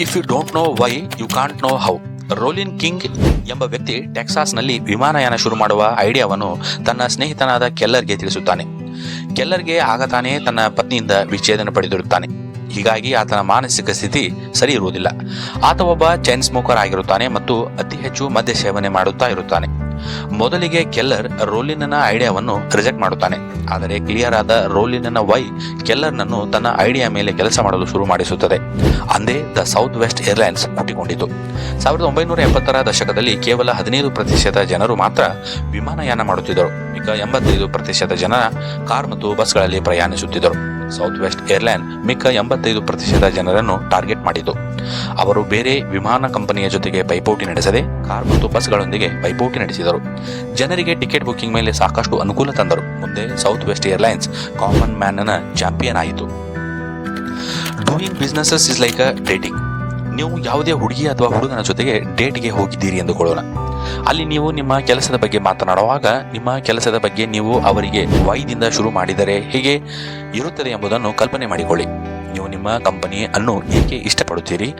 If you don't know why you can't know how Rollin King ಎಂಬ ವ್ಯಕ್ತಿ ಟೆಕ್ಸಾಸ್ನಲ್ಲಿ ವಿಮಾನಯಾನ ಶುರು ಮಾಡುವ ಐಡಿಯಾವನ್ನು ತನ್ನ ಸ್ನೇಹಿತನಾದ ಕೆಲ್ಲರ್ಗೆ ತಿಳಿಸುತ್ತಾನೆ. ಕೆಲ್ಲರ್ಗೆ ಆಗ ತಾನೇ ತನ್ನ ಪತ್ನಿಯಿಂದ ವಿಚ್ಛೇದನ ಪಡೆದಿರುತ್ತಾನೆ. ಹೀಗಾಗಿ ಆತನ ಮಾನಸಿಕ ಸ್ಥಿತಿ ಸರಿ ಇರುವುದಿಲ್ಲ. ಆತ ಒಬ್ಬ ಚೈನ್ ಸ್ಮೋಕರ್ ಆಗಿರುತ್ತಾನೆ ಮತ್ತು ಅತಿ ಹೆಚ್ಚು ಮದ್ಯ ಸೇವನೆ ಮಾಡುತ್ತಾ ಇರುತ್ತಾನೆ. ಮೊದಲಿಗೆ ಕೆಲ್ಲರ್ ರೋಲಿನನ ಐಡಿಯಾವನ್ನು ರಿಜೆಕ್ಟ್ ಮಾಡುತ್ತಾನೆ. ಆದರೆ ಕ್ಲಿಯರ್ ಆದ ರೋಲಿನನ ವೈ ಕೆಲ್ಲರ್ನನ್ನು ತನ್ನ ಐಡಿಯಾ ಮೇಲೆ ಕೆಲಸ ಮಾಡಲು ಶುರು ಮಾಡಿಸುತ್ತದೆ. ಅಂದೇ ದ ಸೌತ್ ವೆಸ್ಟ್ ಏರ್ಲೈನ್ಸ್ ಹುಟ್ಟಿಕೊಂಡಿತು. ಸಾವಿರದ ಒಂಬೈನೂರ ಎಪ್ಪತ್ತರ ದಶಕದಲ್ಲಿ ಕೇವಲ ಹದಿನೈದು ಪ್ರತಿಶತ ಜನರು ಮಾತ್ರ ವಿಮಾನಯಾನ ಮಾಡುತ್ತಿದ್ದರು. ಈಗ ಎಂಬತ್ತೈದು ಪ್ರತಿಶತ ಜನ ಕಾರ್ ಮತ್ತು ಬಸ್ಗಳಲ್ಲಿ ಪ್ರಯಾಣಿಸುತ್ತಿದ್ದರು. ಸೌತ್ ವೆಸ್ಟ್ ಏರ್ಲೈನ್ ಮಿಕ್ಕ ಎಂಬತ್ತೈದು ಪ್ರತಿಶತ ಜನರನ್ನು ಟಾರ್ಗೆಟ್ ಮಾಡಿತು. ಅವರು ಬೇರೆ ವಿಮಾನ ಕಂಪನಿಯ ಜೊತೆಗೆ ಪೈಪೋಟಿ ನಡೆಸದೆ ಕಾರ್ ಮತ್ತು ಬಸ್ಗಳೊಂದಿಗೆ ಪೈಪೋಟಿ ನಡೆಸಿದರು. ಜನರಿಗೆ ಟಿಕೆಟ್ ಬುಕಿಂಗ್ ಮೇಲೆ ಸಾಕಷ್ಟು ಅನುಕೂಲ ತಂದರು. ಮುಂದೆ ಸೌತ್ ವೆಸ್ಟ್ ಏರ್ಲೈನ್ಸ್ ಕಾಮನ್ ಮ್ಯಾನ್ನ ಚಾಂಪಿಯನ್ ಆಯಿತು. Doing businesses is like a dating ನೀವು ಯಾವುದೇ ಹುಡುಗಿ ಅಥವಾ ಹುಡುಗನ ಜೊತೆಗೆ ಡೇಟ್ಗೆ ಹೋಗಿದ್ದೀರಿ ಎಂದುಕೊಳ್ಳೋಣ. ಅಲ್ಲಿ ನೀವು ನಿಮ್ಮ ಕೆಲಸದ ಬಗ್ಗೆ ಮಾತನಾಡುವಾಗ ನಿಮ್ಮ ಕೆಲಸದ ಬಗ್ಗೆ ನೀವು ಅವರಿಗೆ ವೈದಿಂದ ಶುರು ಮಾಡಿದರೆ ಹೇಗೆ ಇರುತ್ತದೆ ಎಂಬುದನ್ನು ಕಲ್ಪನೆ ಮಾಡಿಕೊಳ್ಳಿ. ನೀವು ನಿಮ್ಮ ಕಂಪನಿ ಅನ್ನು ಏಕೆ ಇಷ್ಟಪಡುತ್ತೀರಿ?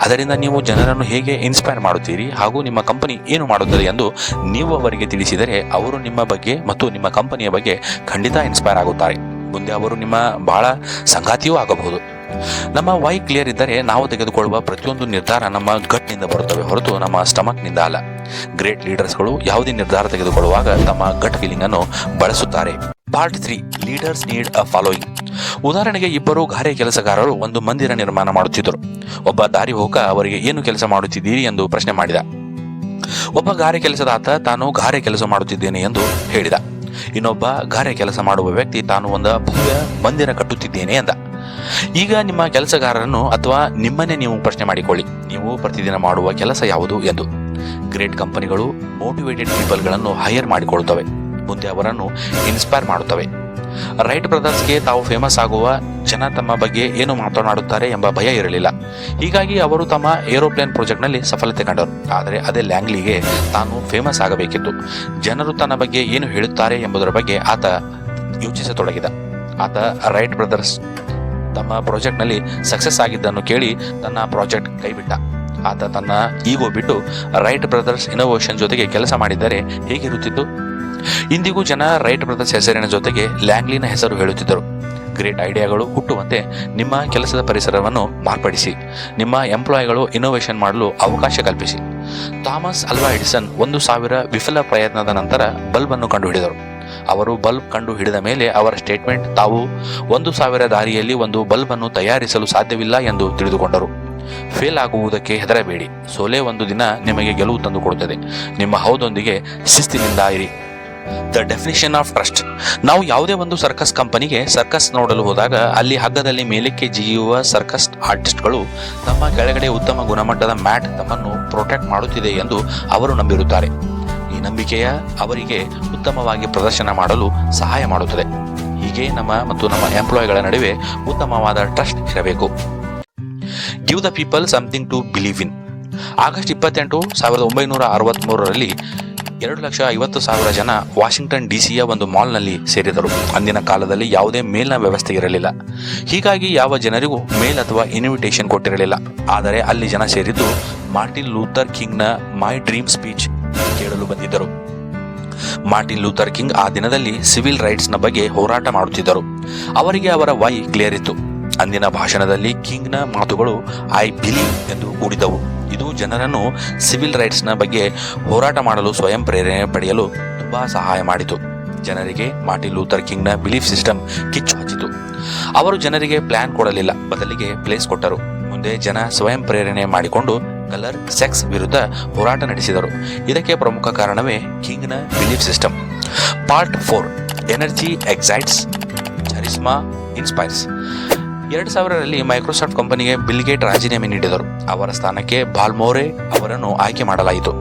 ಅದರಿಂದ ನೀವು ಜನರನ್ನು ಹೇಗೆ ಇನ್ಸ್ಪೈರ್ ಮಾಡುತ್ತೀರಿ? ಹಾಗೂ ನಿಮ್ಮ ಕಂಪನಿ ಏನು ಮಾಡುತ್ತದೆ ಎಂದು ನೀವು ಅವರಿಗೆ ತಿಳಿಸಿದರೆ ಅವರು ನಿಮ್ಮ ಬಗ್ಗೆ ಮತ್ತು ನಿಮ್ಮ ಕಂಪನಿಯ ಬಗ್ಗೆ ಖಂಡಿತ ಇನ್ಸ್ಪೈರ್ ಆಗುತ್ತಾರೆ. ಮುಂದೆ ಅವರು ನಿಮ್ಮ ಬಹಳ ಸಂಗಾತಿಯೂ ಆಗಬಹುದು. ನಮ್ಮ ವೈ ಕ್ಲಿಯರ್ ಇದ್ದರೆ ನಾವು ತೆಗೆದುಕೊಳ್ಳುವ ಪ್ರತಿಯೊಂದು ನಿರ್ಧಾರ ನಮ್ಮ ಗಟ್ನಿಂದ ಬರುತ್ತವೆ ಹೊರತು ನಮ್ಮ ಸ್ಟಮಕ್ನಿಂದ ಅಲ್ಲ. ಗ್ರೇಟ್ ಲೀಡರ್ಸ್ಗಳು ಯಾವುದೇ ನಿರ್ಧಾರ ತೆಗೆದುಕೊಳ್ಳುವಾಗ ತಮ್ಮ ಗಟ್ ಫೀಲಿಂಗ್ ಅನ್ನು ಬಳಸುತ್ತಾರೆ. Part three, leaders need a following. ಉದಾಹರಣೆಗೆ ಇಬ್ಬರು ಗಾರೆ ಕೆಲಸಗಾರರು ಒಂದು ಮಂದಿರ ನಿರ್ಮಾಣ ಮಾಡುತ್ತಿದ್ದರು. ಒಬ್ಬ ದಾರಿ ಹೋಗ, ಅವರಿಗೆ ಏನು ಕೆಲಸ ಮಾಡುತ್ತಿದ್ದೀರಿ ಎಂದು ಪ್ರಶ್ನೆ ಮಾಡಿದ. ಒಬ್ಬ ಗಾರೆ ಕೆಲಸದಾತ ತಾನು ಗಾರೆ ಕೆಲಸ ಮಾಡುತ್ತಿದ್ದೇನೆ ಎಂದು ಹೇಳಿದ. ಇನ್ನೊಬ್ಬ ಗಾರೆ ಕೆಲಸ ಮಾಡುವ ವ್ಯಕ್ತಿ ತಾನು ಒಂದು ಭವ್ಯ ಮಂದಿರ ಕಟ್ಟುತ್ತಿದ್ದೇನೆ ಎಂದ ಈಗ ನಿಮ್ಮ ಕೆಲಸಗಾರರನ್ನು ಅಥವಾ ನಿಮ್ಮನ್ನೇ ನೀವು ಪ್ರಶ್ನೆ ಮಾಡಿಕೊಳ್ಳಿ. ನೀವು ಪ್ರತಿದಿನ ಮಾಡುವ ಕೆಲಸ ಯಾವುದು ಎಂದು. ಗ್ರೇಟ್ ಕಂಪನಿಗಳು ಮೋಟಿವೇಟೆಡ್ ಪೀಪಲ್ಗಳನ್ನು ಹೈಯರ್ ಮಾಡಿಕೊಳ್ಳುತ್ತವೆ. ಮುಂದೆ ಅವರನ್ನು ಇನ್ಸ್ಪೈರ್ ಮಾಡುತ್ತವೆ. ರೈಟ್ ಬ್ರದರ್ಸ್ಗೆ ತಾವು ಫೇಮಸ್ ಆಗುವ ಜನ ತಮ್ಮ ಬಗ್ಗೆ ಏನು ಮಾತನಾಡುತ್ತಾರೆ ಎಂಬ ಭಯ ಇರಲಿಲ್ಲ. ಹೀಗಾಗಿ ಅವರು ತಮ್ಮ ಏರೋಪ್ಲೇನ್ ಪ್ರಾಜೆಕ್ಟ್ನಲ್ಲಿ ಸಫಲತೆ ಕಂಡರು. ಆದರೆ ಅದೇ ಲ್ಯಾಂಗ್ಲಿಗೆ ತಾನು ಫೇಮಸ್ ಆಗಬೇಕಿತ್ತು. ಜನರು ತನ್ನ ಬಗ್ಗೆ ಏನು ಹೇಳುತ್ತಾರೆ ಎಂಬುದರ ಬಗ್ಗೆ ಆತ ಯೋಚಿಸತೊಡಗಿದ. ಆತ ರೈಟ್ ಬ್ರದರ್ಸ್ ತಮ್ಮ ಪ್ರಾಜೆಕ್ಟ್ನಲ್ಲಿ ಸಕ್ಸಸ್ ಆಗಿದ್ದನ್ನು ಕೇಳಿ ತನ್ನ ಪ್ರಾಜೆಕ್ಟ್ ಕೈಬಿಟ್ಟ. ಆತ ತನ್ನ ಈಗೋ ಬಿಟ್ಟು ರೈಟ್ ಬ್ರದರ್ಸ್ ಇನೋವೇಷನ್ ಜೊತೆಗೆ ಕೆಲಸ ಮಾಡಿದ್ದರೆ ಹೇಗಿರುತ್ತಿತ್ತು? ಇಂದಿಗೂ ಜನ ರೈಟ್ ಬ್ರದರ್ಸ್ ಹೆಸರಿನ ಜೊತೆಗೆ ಲ್ಯಾಂಗ್ಲಿನ ಹೆಸರು ಹೇಳುತ್ತಿದ್ದರು. ಗ್ರೇಟ್ ಐಡಿಯಾಗಳು ಹುಟ್ಟುವಂತೆ ನಿಮ್ಮ ಕೆಲಸದ ಪರಿಸರವನ್ನು ಮಾರ್ಪಡಿಸಿ. ನಿಮ್ಮ ಎಂಪ್ಲಾಯಿಗಳು ಇನೋವೇಷನ್ ಮಾಡಲು ಅವಕಾಶ ಕಲ್ಪಿಸಿ. ಥಾಮಸ್ ಅಲ್ವಾ ಎಡಿಸನ್ ಒಂದು ಸಾವಿರ ವಿಫಲ ಪ್ರಯತ್ನದ ನಂತರ ಬಲ್ಬ್ ಅನ್ನು ಕಂಡುಹಿಡಿದರು. ಅವರು ಬಲ್ಬ್ ಕಂಡು ಹಿಡಿದ ಮೇಲೆ ಅವರ ಸ್ಟೇಟ್ಮೆಂಟ್ ತಾವು ಒಂದು ಸಾವಿರ ದಾರಿಯಲ್ಲಿ ಒಂದು ಬಲ್ಬ್ ಅನ್ನು ತಯಾರಿಸಲು ಸಾಧ್ಯವಿಲ್ಲ ಎಂದು ತಿಳಿದುಕೊಂಡರು. ಫೇಲ್ ಆಗುವುದಕ್ಕೆ ಹೆದರಬೇಡಿ. ಸೋಲೆ ಒಂದು ದಿನ ನಿಮಗೆ ಗೆಲುವು ತಂದುಕೊಡುತ್ತದೆ ನಿಮ್ಮ ಹೌದೊಂದಿಗೆ ಶಿಸ್ತಿನಿಂದ ಇರಿ. ದ ಡೆಫಿನಿಷನ್ ಆಫ್ ಟ್ರಸ್ಟ್ ನಾವು ಯಾವುದೇ ಒಂದು ಸರ್ಕಸ್ ಕಂಪನಿಗೆ ಸರ್ಕಸ್ ನೋಡಲು ಹೋದಾಗ ಅಲ್ಲಿ ಹಗ್ಗದಲ್ಲಿ ಮೇಲಕ್ಕೆ ಜಿಗಿಯುವ ಸರ್ಕಸ್ ಆರ್ಟಿಸ್ಟ್ಗಳು ತಮ್ಮ ಕೆಳಗಡೆ ಉತ್ತಮ ಗುಣಮಟ್ಟದ ಮ್ಯಾಟ್ ತಮ್ಮನ್ನು ಪ್ರೊಟೆಕ್ಟ್ ಮಾಡುತ್ತಿದೆ ಎಂದು ಅವರು ನಂಬಿರುತ್ತಾರೆ. ನಂಬಿಕೆಯ ಅವರಿಗೆ ಉತ್ತಮವಾಗಿ ಪ್ರದರ್ಶನ ಮಾಡಲು ಸಹಾಯ ಮಾಡುತ್ತದೆ. ಹೀಗೆ ನಮ್ಮ ಮತ್ತು ನಮ್ಮ ಎಂಪ್ಲಾಯ್ಗಳ ನಡುವೆ ಉತ್ತಮವಾದ ಟ್ರಸ್ಟ್ ಇರಬೇಕು. Give the people something to believe in August ಇಪ್ಪತ್ತೆಂಟು, ಸಾವಿರದ ಒಂಬೈನೂರ ಅರವತ್ತ್ಮೂರರಲ್ಲಿ ಎರಡು ಲಕ್ಷ ಐವತ್ತು ಸಾವಿರ ಜನ ವಾಷಿಂಗ್ಟನ್ ಡಿಸಿಯ ಒಂದು ಮಾಲ್ನಲ್ಲಿ ಸೇರಿದರು. ಅಂದಿನ ಕಾಲದಲ್ಲಿ ಯಾವುದೇ ಮೇಲ್ನ ವ್ಯವಸ್ಥೆ ಇರಲಿಲ್ಲ. ಹೀಗಾಗಿ ಯಾವ ಜನರಿಗೂ ಮೇಲ್ ಅಥವಾ ಇನ್ವಿಟೇಷನ್ ಕೊಟ್ಟಿರಲಿಲ್ಲ. ಆದರೆ ಅಲ್ಲಿ ಜನ ಸೇರಿದ್ದು ಮಾರ್ಟಿನ್ ಲೂಥರ್ ಕಿಂಗ್ನ ಮೈ ಡ್ರೀಮ್ ಸ್ಪೀಚ್ ಕೇಳಲು ಬಂದಿದ್ದರು. ಮಾರ್ಟಿನ್ ಲೂಥರ್ ಕಿಂಗ್ ಆ ದಿನದಲ್ಲಿ ಸಿವಿಲ್ ರೈಟ್ಸ್ನ ಬಗ್ಗೆ ಹೋರಾಟ ಮಾಡುತ್ತಿದ್ದರು. ಅವರಿಗೆ ಅವರ ವೈ ಕ್ಲಿಯರ್ ಇತ್ತು. ಅಂದಿನ ಭಾಷಣದಲ್ಲಿ ಕಿಂಗ್ನ ಮಾತುಗಳು ಐ ಬಿಲೀವ್ ಎಂದು ಕೂಡಿದವು ಇದು ಜನರನ್ನು ಸಿವಿಲ್ ರೈಟ್ಸ್ನ ಬಗ್ಗೆ ಹೋರಾಟ ಮಾಡಲು ಸ್ವಯಂ ಪ್ರೇರಣೆ ಪಡೆಯಲು ತುಂಬಾ ಸಹಾಯ ಮಾಡಿತು. ಜನರಿಗೆ ಮಾರ್ಟಿನ್ ಲೂಥರ್ ಕಿಂಗ್ನ ಬಿಲೀಫ್ ಸಿಸ್ಟಮ್ ಕಿಚ್ಚು ಹಚ್ಚಿತು. ಅವರು ಜನರಿಗೆ ಪ್ಲಾನ್ ಕೊಡಲಿಲ್ಲ. ಬದಲಿಗೆ ಪ್ಲೇಸ್ ಕೊಟ್ಟರು. ಮುಂದೆ ಜನ ಸ್ವಯಂ ಪ್ರೇರಣೆ ಮಾಡಿಕೊಂಡು ಕಲರ್, ಸೆಕ್ಸ್ ವಿರುದ್ಧ ಹೋರಾಟ ನಡೆಸಿದರು. ಇದಕ್ಕೆ ಪ್ರಮುಖ ಕಾರಣವೇ ಕಿಂಗ್ನ belief system part four, energy excites charisma inspires ಎರಡು ಸಾವಿರರಲ್ಲಿ ಮೈಕ್ರೋಸಾಫ್ಟ್ ಕಂಪನಿಗೆ ಬಿಲ್ಗೇಟ್ ರಾಜೀನಾಮೆ ನೀಡಿದರು. ಅವರ ಸ್ಥಾನಕ್ಕೆ ಬಾಲ್ಮೋರೆ ಅವರನ್ನು ಆಯ್ಕೆ ಮಾಡಲಾಯಿತು.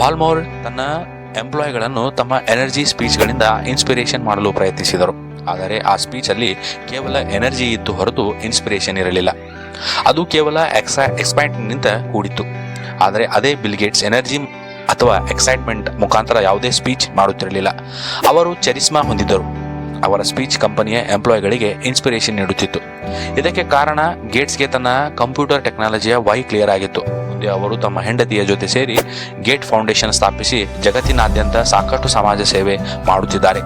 ಬಾಲ್ಮೋರ್ ತನ್ನ ಎಂಪ್ಲಾಯಿಗಳನ್ನು ತಮ್ಮ ಎನರ್ಜಿ ಸ್ಪೀಚ್ಗಳಿಂದ ಇನ್ಸ್ಪಿರೇಷನ್ ಮಾಡಲು ಪ್ರಯತ್ನಿಸಿದರು. ಆದರೆ ಆ ಸ್ಪೀಚಲ್ಲಿ ಕೇವಲ ಎನರ್ಜಿ ಇತ್ತು ಹೊರತು ಇನ್ಸ್ಪಿರೇಷನ್ ಇರಲಿಲ್ಲ. ಅದು ಕೇವಲ ಎಕ್ಸಾ, ಎಕ್ಸ್ಪೈಂಟ್ನಿಂದ ಕೂಡಿತ್ತು. ಆದರೆ ಅದೇ ಬಿಲ್ಗೇಟ್ಸ್ ಎನರ್ಜಿ ಅಥವಾ ಎಕ್ಸೈಟ್ಮೆಂಟ್ ಮುಖಾಂತರ ಯಾವುದೇ ಸ್ಪೀಚ್ ಮಾಡುತ್ತಿರಲಿಲ್ಲ. ಅವರು ಚರಿಸ್ಮಾ ಹೊಂದಿದ್ದರು. ಅವರ ಸ್ಪೀಚ್ ಕಂಪನಿಯ ಎಂಪ್ಲಾಯ್ಗಳಿಗೆ ಇನ್ಸ್ಪಿರೇಷನ್ ನೀಡುತ್ತಿತ್ತು. ಇದಕ್ಕೆ ಕಾರಣ ಗೇಟ್ಸ್ಗೆ ತನ್ನ ಕಂಪ್ಯೂಟರ್ ಟೆಕ್ನಾಲಜಿಯ ವೈ ಕ್ಲಿಯರ್ ಆಗಿತ್ತು. ಅವರು ತಮ್ಮ ಹೆಂಡತಿಯ ಜೊತೆ ಸೇರಿ ಗೇಟ್ ಫೌಂಡೇಶನ್ ಸ್ಥಾಪಿಸಿ ಜಗತ್ತಿನಾದ್ಯಂತ ಸಾಕಷ್ಟು ಸಮಾಜ ಸೇವೆ ಮಾಡುತ್ತಿದ್ದಾರೆ.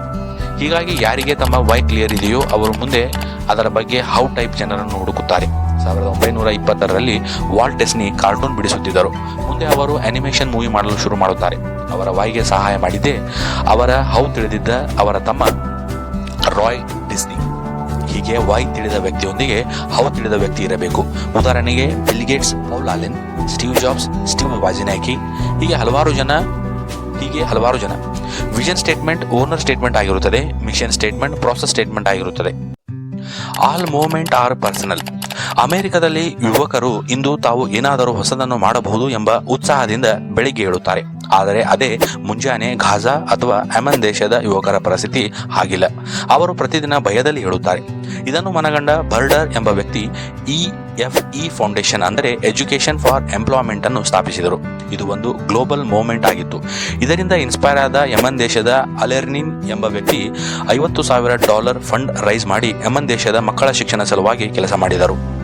ಹೀಗಾಗಿ ಯಾರಿಗೆ ತಮ್ಮ ವೈ ಕ್ಲಿಯರ್ ಇದೆಯೋ ಅವರು ಮುಂದೆ ಅದರ ಬಗ್ಗೆ ಹೌ ಟೈಪ್ ಜನರನ್ನು ಹುಡುಕುತ್ತಾರೆ. ಸಾವಿರದ ಒಂಬೈನೂರ ಇಪ್ಪತ್ತರಲ್ಲಿ ವಾಲ್ಟ್ ಡೆಸ್ನಿ ಕಾರ್ಟೂನ್ ಬಿಡಿಸುತ್ತಿದ್ದರು. ಮುಂದೆ ಅವರು ಅನಿಮೇಷನ್ ಮೂವಿ ಮಾಡಲು ಶುರು ಮಾಡುತ್ತಾರೆ. ಅವರ ವಾಯ್ಗೆ ಸಹಾಯ ಮಾಡಿದ್ದೇ ಅವರ ಹೌ ತಿಳಿದಿದ್ದ ಅವರ ತಮ್ಮ ರಾಯ್ ಡಿಸ್ನಿ. ಹೀಗೆ ವಾಯ್ ತಿಳಿದ ವ್ಯಕ್ತಿಯೊಂದಿಗೆ ಹೌ ತಿಳಿದ ವ್ಯಕ್ತಿ ಇರಬೇಕು. ಉದಾಹರಣೆಗೆ Bill Gates Paul Allen Steve Jobs Steve Wozniak ಹೀಗೆ ಹಲವಾರು ಜನ, ಹೀಗೆ ಹಲವಾರು ಜನ. ವಿಷನ್ ಸ್ಟೇಟ್ಮೆಂಟ್ ಓನರ್ ಸ್ಟೇಟ್ಮೆಂಟ್ ಆಗಿರುತ್ತದೆ. ಮಿಷನ್ ಸ್ಟೇಟ್ಮೆಂಟ್ ಪ್ರಾಸೆಸ್ ಸ್ಟೇಟ್ಮೆಂಟ್ ಆಗಿರುತ್ತದೆ. ಆಲ್ ಮೂವ್ಮೆಂಟ್ ಆರ್ ಪರ್ಸನಲ್ ಅಮೆರಿಕದಲ್ಲಿ ಯುವಕರು ಇಂದು ತಾವು ಏನಾದರೂ ಹೊಸದನ್ನು ಮಾಡಬಹುದು ಎಂಬ ಉತ್ಸಾಹದಿಂದ ಬೆಳಿಗ್ಗೆ ಏಳುತ್ತಾರೆ. ಆದರೆ ಅದೇ ಮುಂಜಾನೆ ಘಾಜಾ ಅಥವಾ ಅಮನ್ ದೇಶದ ಯುವಕರ ಪರಿಸ್ಥಿತಿ ಹಾಗಿಲ್ಲ. ಅವರು ಪ್ರತಿದಿನ ಭಯದಲ್ಲಿ ಹೇಳುತ್ತಾರೆ ಇದನ್ನು ಮನಗಂಡ ಬರ್ಡರ್ ಎಂಬ ವ್ಯಕ್ತಿ ಇ ಎಫ್ ಇ ಫೌಂಡೇಶನ್ ಅಂದರೆ ಎಜುಕೇಶನ್ ಫಾರ್ ಎಂಪ್ಲಾಯ್ಮೆಂಟ್ ಅನ್ನು ಸ್ಥಾಪಿಸಿದರು. ಇದು ಒಂದು ಗ್ಲೋಬಲ್ ಮೂವ್ಮೆಂಟ್ ಆಗಿತ್ತು. ಇದರಿಂದ ಇನ್ಸ್ಪೈರ್ ಆದ ಯಮನ್ ದೇಶದ ಅಲೆರ್ನಿನ್ ಎಂಬ ವ್ಯಕ್ತಿ ಐವತ್ತು ಸಾವಿರ ಡಾಲರ್ ಫಂಡ್ ರೈಸ್ ಮಾಡಿ ಯಮನ್ ದೇಶದ ಮಕ್ಕಳ ಶಿಕ್ಷಣ ಸಲುವಾಗಿ ಕೆಲಸ ಮಾಡಿದರು.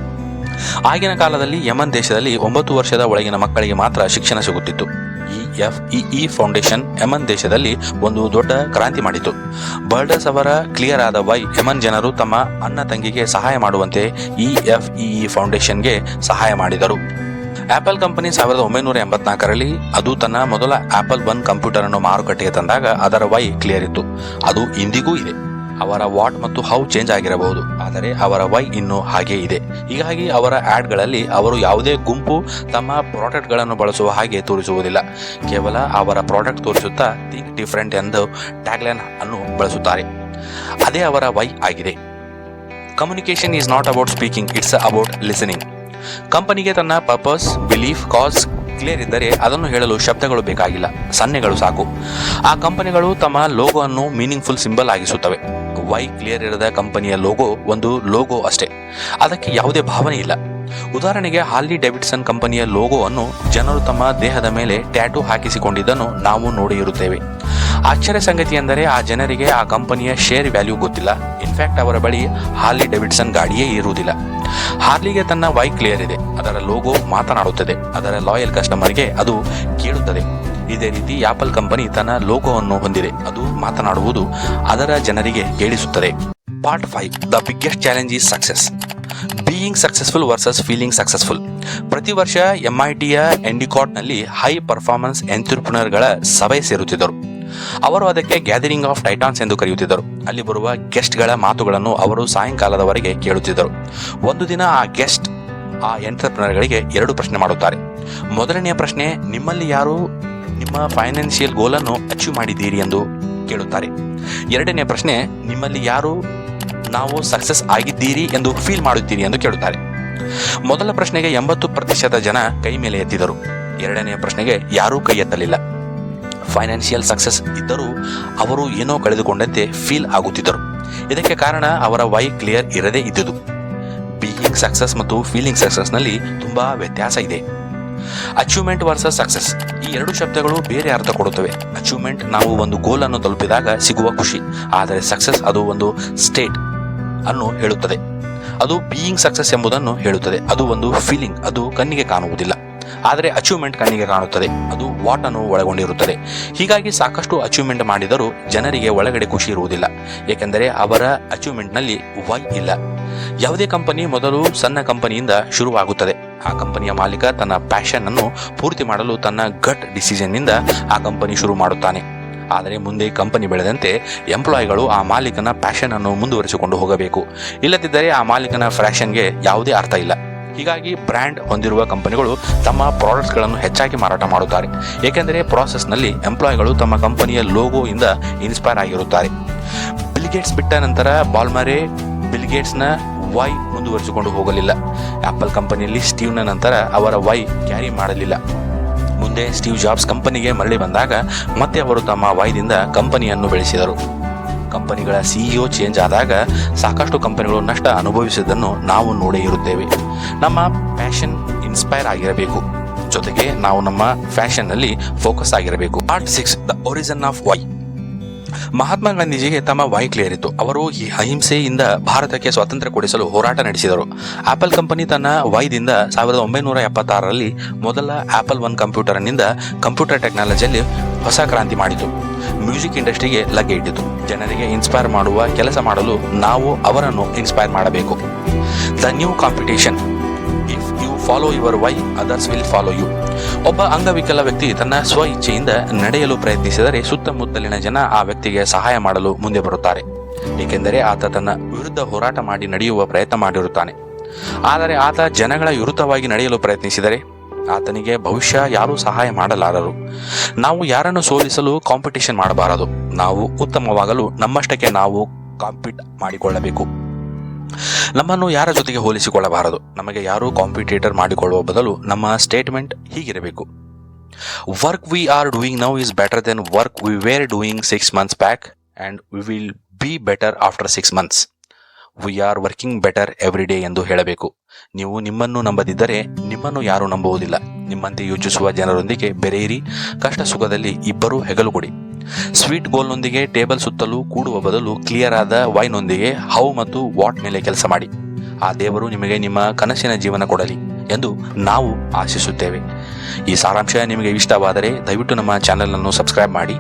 ಆಗಿನ ಕಾಲದಲ್ಲಿ ಯಮನ್ ದೇಶದಲ್ಲಿ ಒಂಬತ್ತು ವರ್ಷದ ಒಳಗಿನ ಮಕ್ಕಳಿಗೆ ಮಾತ್ರ ಶಿಕ್ಷಣ ಸಿಗುತ್ತಿತ್ತು. ಎಫ್ ಇ ಫೌಂಡೇಶನ್ ಯಮನ್ ದೇಶದಲ್ಲಿ ಒಂದು ದೊಡ್ಡ ಕ್ರಾಂತಿ ಮಾಡಿತು. ಬರ್ಡರ್ಸ್ ಅವರ ಕ್ಲಿಯರ್ ಆದ ವೈ ಯಮನ್ ಜನರು ತಮ್ಮ ಅಣ್ಣ ತಂಗಿಗೆ ಸಹಾಯ ಮಾಡುವಂತೆ ಇ ಎಫ್ ಇ ಫೌಂಡೇಶನ್ಗೆ ಸಹಾಯ ಮಾಡಿದರು. ಆಪಲ್ ಕಂಪನಿ ಸಾವಿರದ ಒಂಬೈನೂರ ಎಂಬತ್ನಾಲ್ಕರಲ್ಲಿ ಅದು ತನ್ನ ಮೊದಲ ಆಪಲ್ ಒನ್ ಕಂಪ್ಯೂಟರ್ ಅನ್ನು ಮಾರುಕಟ್ಟೆಗೆ ತಂದಾಗ ಅದರ ವೈ ಕ್ಲಿಯರ್ ಇತ್ತು. ಅದು ಇಂದಿಗೂ ಇದೆ. ಅವರ ವಾಟ್ ಮತ್ತು ಹೌ ಚೇಂಜ್ ಆಗಿರಬಹುದು. ಆದರೆ ಅವರ ವೈ ಇನ್ನೂ ಹಾಗೆ ಇದೆ. ಹೀಗಾಗಿ ಅವರ ಆಡ್ಗಳಲ್ಲಿ ಅವರು ಯಾವುದೇ ಗುಂಪು ತಮ್ಮ ಪ್ರಾಡಕ್ಟ್ಗಳನ್ನು ಬಳಸುವ ಹಾಗೆ ತೋರಿಸುವುದಿಲ್ಲ. ಕೇವಲ ಅವರ ಪ್ರಾಡಕ್ಟ್ ತೋರಿಸುತ್ತಾ ಥಿಂಕ್ ಡಿಫ್ರೆಂಟ್ ಎಂದು ಟ್ಯಾಗ್ಲೈನ್ ಅನ್ನು ಬಳಸುತ್ತಾರೆ. ಅದೇ ಅವರ ವೈ ಆಗಿದೆ. Communication is not about speaking it's about listening ಕಂಪನಿಗೆ ತನ್ನ ಪರ್ಪಸ್ ಬಿಲೀಫ್ ಕಾಸ್ ಕ್ಲಿಯರ್ ಇದ್ದರೆ ಅದನ್ನು ಹೇಳಲು ಶಬ್ದಗಳು ಬೇಕಾಗಿಲ್ಲ. ಸನ್ನೆಗಳು ಸಾಕು. ಆ ಕಂಪನಿಗಳು ತಮ್ಮ ಲೋಗೋ ಅನ್ನು ಮೀನಿಂಗ್ಫುಲ್ ಸಿಂಬಲ್ ಆಗಿಸುತ್ತವೆ. ವೈ ಕ್ಲಿಯರ್ ಇರದ ಕಂಪನಿಯ ಲೋಗೋ ಒಂದು ಲೋಗೋ ಅಷ್ಟೇ. ಅದಕ್ಕೆ ಯಾವುದೇ ಭಾವನೆ ಇಲ್ಲ. ಉದಾಹರಣೆಗೆ ಹಾಲಿ ಡೆವಿಡ್ಸನ್ ಕಂಪನಿಯ ಲೋಗೋ ಅನ್ನು ಜನರು ತಮ್ಮ ದೇಹದ ಮೇಲೆ ಟ್ಯಾಟೂ ಹಾಕಿಸಿಕೊಂಡಿದ್ದನ್ನು ನಾವು ನೋಡಿರುತ್ತೇವೆ. ಆಶ್ಚರ್ಯ ಸಂಗತಿ ಎಂದರೆ ಆ ಜನರಿಗೆ ಆ ಕಂಪನಿಯ ಶೇರ್ ವ್ಯಾಲ್ಯೂ ಗೊತ್ತಿಲ್ಲ. ಇನ್ಫ್ಯಾಕ್ಟ್ ಅವರ ಬಳಿ ಹಾರ್ಲಿ ಡೆವಿಡ್ಸನ್ ಗಾಡಿಯೇ ಇರುವುದಿಲ್ಲ. ಹಾರ್ಲಿಗೆ ತನ್ನ ವೈ ಕ್ಲಿಯರ್ ಇದೆ. ಅದರ ಲೋಗೋ ಮಾತನಾಡುತ್ತದೆ. ಅದರ ಲಾಯಲ್ ಕಸ್ಟಮರ್ಗೆ ಅದು ಕೇಳುತ್ತದೆ. ಇದೇ ರೀತಿ ಆಪಲ್ ಕಂಪನಿ ತನ್ನ ಲೋಗೋವನ್ನು ಹೊಂದಿದೆ. ಅದು ಮಾತನಾಡುವುದು ಅದರ ಜನರಿಗೆ ಕೇಳಿಸುತ್ತದೆ. Part five the biggest challenge is success. Being successful versus feeling successful ಪ್ರತಿ ವರ್ಷ ಎಂಐಟಿಯ ಎಂಡಿಕಾಟ್ನಲ್ಲಿ ಹೈ ಪರ್ಫಾರ್ಮೆನ್ಸ್ಗಳ ಸಭೆ ಸೇರುತ್ತಿದ್ದರು. ಅವರು ಅದಕ್ಕೆ ಗ್ಯಾದರಿಂಗ್ ಆಫ್ ಟೈಟಾನ್ಸ್ ಎಂದು ಕರೆಯುತ್ತಿದ್ದರು. ಅಲ್ಲಿ ಬರುವ ಗೆಸ್ಟ್ಗಳ ಮಾತುಗಳನ್ನು ಅವರು ಸಾಯಂಕಾಲದವರೆಗೆ ಕೇಳುತ್ತಿದ್ದರು. ಒಂದು ದಿನ ಆ ಗೆಸ್ಟ್ ಆ ಎಂಟರ್ಪ್ರಿನರ್ಗಳಿಗೆ ಎರಡು ಪ್ರಶ್ನೆ ಮಾಡುತ್ತಾರೆ. ಮೊದಲನೆಯ ಪ್ರಶ್ನೆ, ನಿಮ್ಮಲ್ಲಿ ಯಾರು ನಿಮ್ಮ ಫೈನಾನ್ಷಿಯಲ್ ಗೋಲನ್ನು ಅಚೀವ್ ಮಾಡಿದ್ದೀರಿ ಎಂದು ಕೇಳುತ್ತಾರೆ. ಎರಡನೇ ಪ್ರಶ್ನೆ, ನಿಮ್ಮಲ್ಲಿ ಯಾರು ನಾವು ಸಕ್ಸಸ್ ಆಗಿದ್ದೀರಿ ಎಂದು ಫೀಲ್ ಮಾಡುತ್ತೀರಿ ಎಂದು ಕೇಳುತ್ತಾರೆ. ಮೊದಲ ಪ್ರಶ್ನೆಗೆ ಎಂಬತ್ತು ಪ್ರತಿಶತ ಜನ ಕೈ ಮೇಲೆ ಎತ್ತಿದರು. ಎರಡನೆಯ ಪ್ರಶ್ನೆಗೆ ಯಾರೂ ಕೈ ಎತ್ತಲಿಲ್ಲ. ಫೈನಾನ್ಷಿಯಲ್ ಸಕ್ಸಸ್ ಇದ್ದರೂ ಅವರು ಏನೋ ಕಳೆದುಕೊಂಡಂತೆ ಫೀಲ್ ಆಗುತ್ತಿದ್ದರು. ಇದಕ್ಕೆ ಕಾರಣ ಅವರ ವೈ ಕ್ಲಿಯರ್ ಇರದೇ ಇದ್ದುದು. ಬೀಯಿಂಗ್ ಸಕ್ಸಸ್ ಮತ್ತು ಫೀಲಿಂಗ್ ಸಕ್ಸಸ್ನಲ್ಲಿ ತುಂಬಾ ವ್ಯತ್ಯಾಸ ಇದೆ. ಅಚೀವ್ಮೆಂಟ್ ವರ್ಸಸ್ ಸಕ್ಸಸ್ ಈ ಎರಡು ಶಬ್ದಗಳು ಬೇರೆ ಅರ್ಥ ಕೊಡುತ್ತವೆ. ಅಚೀವ್ಮೆಂಟ್ ನಾವು ಒಂದು ಗೋಲನ್ನು ತಲುಪಿದಾಗ ಸಿಗುವ ಖುಷಿ, ಆದರೆ ಸಕ್ಸಸ್ ಅದು ಒಂದು ಸ್ಟೇಟ್ ಅನ್ನು ಹೇಳುತ್ತದೆ. ಅದು ಬೀಯಿಂಗ್ ಸಕ್ಸಸ್ ಎಂಬುದನ್ನು ಹೇಳುತ್ತದೆ. ಅದು ಒಂದು ಫೀಲಿಂಗ್ ಅದು ಕಣ್ಣಿಗೆ ಕಾಣುವುದಿಲ್ಲ. ಆದರೆ ಅಚೀವ್ಮೆಂಟ್ ಕಣ್ಣಿಗೆ ಕಾಣುತ್ತದೆ. ಅದು ವಾಟ್ ಅನ್ನು ಒಳಗೊಂಡಿರುತ್ತದೆ. ಹೀಗಾಗಿ ಸಾಕಷ್ಟು ಅಚೀವ್ಮೆಂಟ್ ಮಾಡಿದರೂ ಜನರಿಗೆ ಒಳಗಡೆ ಖುಷಿ ಇರುವುದಿಲ್ಲ. ಏಕೆಂದರೆ ಅವರ ಅಚೀವ್ಮೆಂಟ್ನಲ್ಲಿ ವೈ ಇಲ್ಲ. ಯಾವುದೇ ಕಂಪನಿ ಮೊದಲು ಸಣ್ಣ ಕಂಪನಿಯಿಂದ ಶುರುವಾಗುತ್ತದೆ. ಆ ಕಂಪನಿಯ ಮಾಲೀಕ ತನ್ನ ಪ್ಯಾಷನ್ ಅನ್ನು ಪೂರ್ತಿ ಮಾಡಲು ತನ್ನ ಗಟ್ ಡಿಸಿಷನ್ನಿಂದ ಆ ಕಂಪನಿ ಶುರು ಮಾಡುತ್ತಾನೆ. ಆದರೆ ಮುಂದೆ ಕಂಪನಿ ಬೆಳೆದಂತೆ ಎಂಪ್ಲಾಯಿಗಳು ಆ ಮಾಲೀಕನ ಪ್ಯಾಷನ್ ಅನ್ನು ಮುಂದುವರಿಸಿಕೊಂಡು ಹೋಗಬೇಕು. ಇಲ್ಲದಿದ್ದರೆ ಆ ಮಾಲೀಕನ ಫ್ಯಾಷನ್ಗೆ ಯಾವುದೇ ಅರ್ಥ ಇಲ್ಲ. ಹೀಗಾಗಿ ಬ್ರ್ಯಾಂಡ್ ಹೊಂದಿರುವ ಕಂಪನಿಗಳು ತಮ್ಮ ಪ್ರಾಡಕ್ಟ್ಸ್ಗಳನ್ನು ಹೆಚ್ಚಾಗಿ ಮಾರಾಟ ಮಾಡುತ್ತಾರೆ. ಏಕೆಂದರೆ ಪ್ರಾಸೆಸ್ನಲ್ಲಿ ಎಂಪ್ಲಾಯ್ಗಳು ತಮ್ಮ ಕಂಪನಿಯ ಲೋಗೋಯಿಂದ ಇನ್ಸ್ಪೈರ್ ಆಗಿರುತ್ತಾರೆ. ಬಿಲ್ಗೇಟ್ಸ್ ಬಿಟ್ಟ ನಂತರ ಬಾಲ್ಮರೆ ಬಿಲ್ಗೇಟ್ಸ್ನ ವೈ ಮುಂದುವರಿಸಿಕೊಂಡು ಹೋಗಲಿಲ್ಲ. ಆಪಲ್ ಕಂಪನಿಯಲ್ಲಿ ಸ್ಟೀವ್ನ ನಂತರ ಅವರ ವೈ ಕ್ಯಾರಿ ಮಾಡಲಿಲ್ಲ. ಮುಂದೆ ಸ್ಟೀವ್ ಜಾಬ್ಸ್ ಕಂಪನಿಗೆ ಮರಳಿ ಬಂದಾಗ ಮತ್ತೆ ಅವರು ತಮ್ಮ ವಾಯ್ದಿಂದ ಕಂಪನಿಯನ್ನು ಬೆಳೆಸಿದರು. ಕಂಪನಿಗಳ ಸಿಇಒ ಚೇಂಜ್ ಆದಾಗ ಸಾಕಷ್ಟು ಕಂಪನಿಗಳು ನಷ್ಟ ಅನುಭವಿಸಿದ್ದನ್ನು ನಾವು ನೋಡೇ ಇರುತ್ತೇವೆ. ನಮ್ಮ ಪ್ಯಾಷನ್ ಇನ್ಸ್ಪೈರ್ ಆಗಿರಬೇಕು. ಜೊತೆಗೆ ನಾವು ನಮ್ಮ ಫ್ಯಾಷನ್ನಲ್ಲಿ ಫೋಕಸ್ ಆಗಿರಬೇಕು. Part six, the origin of why. Mahatma ಗಾಂಧೀಜಿಗೆ ತಮ್ಮ ವೈ ಕ್ಲಿಯರ್ ಇತ್ತು. ಅವರು ಈ ಅಹಿಂಸೆಯಿಂದ ಭಾರತಕ್ಕೆ ಸ್ವಾತಂತ್ರ್ಯ ಕೊಡಿಸಲು ಹೋರಾಟ ನಡೆಸಿದರು. ಆಪಲ್ ಕಂಪನಿ ತನ್ನ ವೈದಿಂದ ಸಾವಿರದ ಒಂಬೈನೂರ ಎಪ್ಪತ್ತಾರರಲ್ಲಿ ಮೊದಲ ಆಪಲ್ ಒನ್ ಕಂಪ್ಯೂಟರ್ನಿಂದ ಕಂಪ್ಯೂಟರ್ ಟೆಕ್ನಾಲಜಿಯಲ್ಲಿ ಹೊಸ ಕ್ರಾಂತಿ ಮಾಡಿತು. ಮ್ಯೂಸಿಕ್ ಇಂಡಸ್ಟ್ರಿಗೆ ಲಗ್ಗೆ ಇಟ್ಟಿತು. ಜನರಿಗೆ ಇನ್ಸ್ಪೈರ್ ಮಾಡುವ ಕೆಲಸ ಮಾಡಲು ನಾವು ಅವರನ್ನು ಇನ್ಸ್ಪೈರ್ ಮಾಡಬೇಕು. The new competition if you follow your why others will follow you ಒಬ್ಬ ಅಂಗವಿಕಲ ವ್ಯಕ್ತಿ ತನ್ನ ಸ್ವ ಇಚ್ಛೆಯಿಂದ ನಡೆಯಲು ಪ್ರಯತ್ನಿಸಿದರೆ ಸುತ್ತಮುತ್ತಲಿನ ಜನ ಆ ವ್ಯಕ್ತಿಗೆ ಸಹಾಯ ಮಾಡಲು ಮುಂದೆ ಬರುತ್ತಾರೆ. ಏಕೆಂದರೆ ಆತ ತನ್ನ ವಿರುದ್ಧ ಹೋರಾಟ ಮಾಡಿ ನಡೆಯುವ ಪ್ರಯತ್ನ ಮಾಡಿರುತ್ತಾನೆ. ಆದರೆ ಆತ ಜನಗಳ ವಿರುದ್ಧವಾಗಿ ನಡೆಯಲು ಪ್ರಯತ್ನಿಸಿದರೆ ಆತನಿಗೆ ಭವಿಷ್ಯ ಯಾರೂ ಸಹಾಯ ಮಾಡಲಾರರು. ನಾವು ಯಾರನ್ನು ಸೋಲಿಸಲು ಕಾಂಪಿಟೇಷನ್ ಮಾಡಬಾರದು. ನಾವು ಉತ್ತಮವಾಗಲು ನಮ್ಮಷ್ಟಕ್ಕೆ ನಾವು ಕಾಂಪಿಟ್ ಮಾಡಿಕೊಳ್ಳಬೇಕು. ನಮ್ಮನ್ನು ಯಾರ ಜೊತೆಗೆ ಹೋಲಿಸಿಕೊಳ್ಳಬಾರದು? ನಮಗೆ ಯಾರು ಕಾಂಪಿಟೇಟರ್ ಮಾಡಿಕೊಳ್ಳುವ ಬದಲು ನಮ್ಮ ಸ್ಟೇಟ್ಮೆಂಟ್ ಹೀಗಿರಬೇಕು. Work we are doing now is better then work we were doing six months back and we will be better after six months we are working better every day ಎಂದು ಹೇಳಬೇಕು. ನೀವು ನಿಮ್ಮನ್ನು ನಂಬದಿದ್ದರೆ ನಿಮ್ಮನ್ನು ಯಾರೂ ನಂಬುವುದಿಲ್ಲ. ನಿಮ್ಮಂತೆ ಯೋಚಿಸುವ ಜನರೊಂದಿಗೆ ಬೆರೆಯಿರಿ. ಕಷ್ಟ ಸುಖದಲ್ಲಿ ಇಬ್ಬರೂ ಹೆಗಲು ಕೊಡಿ ಸ್ವೀಟ್ ಗೋಲ್ನೊಂದಿಗೆ ಟೇಬಲ್ ಸುತ್ತಲೂ ಕೂಡುವ ಬದಲು ಕ್ಲಿಯರ್ ಆದ ವೈನೊಂದಿಗೆ ಹೌ ಮತ್ತು ವಾಟ್ ಮೇಲೆ ಕೆಲಸ ಮಾಡಿ. ಆ ದೇವರು ನಿಮಗೆ ನಿಮ್ಮ ಕನಸಿನ ಜೀವನ ಕೊಡಲಿ ಎಂದು ನಾವು ಆಶಿಸುತ್ತೇವೆ. ಈ ಸಾರಾಂಶ ನಿಮಗೆ ಇಷ್ಟವಾದರೆ ದಯವಿಟ್ಟು ನಮ್ಮ ಚಾನೆಲನ್ನು ಸಬ್ಸ್ಕ್ರೈಬ್ ಮಾಡಿ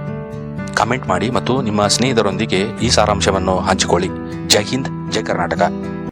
ಕಮೆಂಟ್ ಮಾಡಿ ಮತ್ತು ನಿಮ್ಮ ಸ್ನೇಹಿತರೊಂದಿಗೆ ಈ ಸಾರಾಂಶವನ್ನು ಹಂಚಿಕೊಳ್ಳಿ. ಜೈ ಹಿಂದ್, ಜೈ ಕರ್ನಾಟಕ.